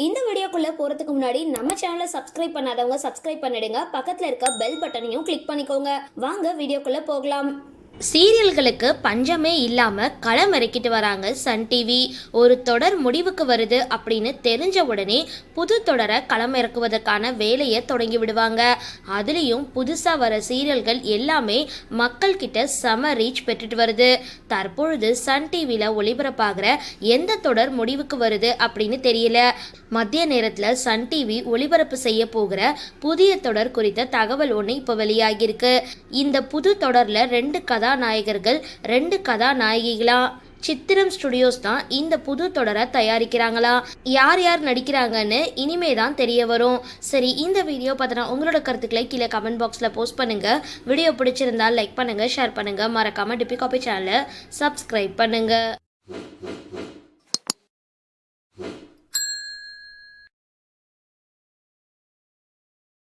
இந்த வீடியோக்குள்ள போறதுக்கு முன்னாடி நம்ம சேனலை சப்ஸ்கிரைப் பண்ணாதவங்க சப்ஸ்கிரைப் பண்ணிடுங்க. பக்கத்துல இருக்க பெல் பட்டனையும் கிளிக் பண்ணிக்கோங்க. வாங்க வீடியோக்குள்ள போகலாம். சீரியல்களுக்கு பஞ்சமே இல்லாமல் களம் இறக்கிட்டு வராங்க சன் டிவி ஒரு தொடர் முடிவுக்கு வருது அப்படின்னு தெரிஞ்ச உடனே புது தொடரை களம் இறக்குவதற்கான வேலையை தொடங்கி விடுவாங்க. அதுலேயும் புதுசாக வர சீரியல்கள் எல்லாமே மக்கள் கிட்ட செம ரீச் பெற்றுட்டு வருது. தற்பொழுது சன் டிவியில் ஒளிபரப்பாகிற எந்த தொடர் முடிவுக்கு வருது அப்படின்னு தெரியல. மத்திய நேரத்தில் சன் டிவி ஒளிபரப்பு செய்ய போகிற புதிய தொடர் குறித்த தகவல் ஒன்று இப்போ வெளியாகியிருக்கு. இந்த புது தொடரில் ரெண்டு கதா கதாநாயகர்கள் ரெண்டு கதாநாயகிகளா? சித்திரம் ஸ்டுடியோஸ் தான் இந்த புது தொடரை தயாரிக்கிறாங்களா? யார் யார் நடிக்கிறாங்கன்னு இனிமே தான் தெரிய வரும். சரி இந்த வீடியோ பார்த்தனா உங்களோட கருத்துக்களை கீழே கமெண்ட் பாக்ஸில் போஸ்ட் பண்ணுங்கள் வீடியோ பிடிச்சிருந்தால் லைக் பண்ணுங்கள் ஷேர் பண்ணுங்கள் மறக்காமல் டிபி காபி சேனலை சப்ஸ்கிரைப் பண்ணுங்கள்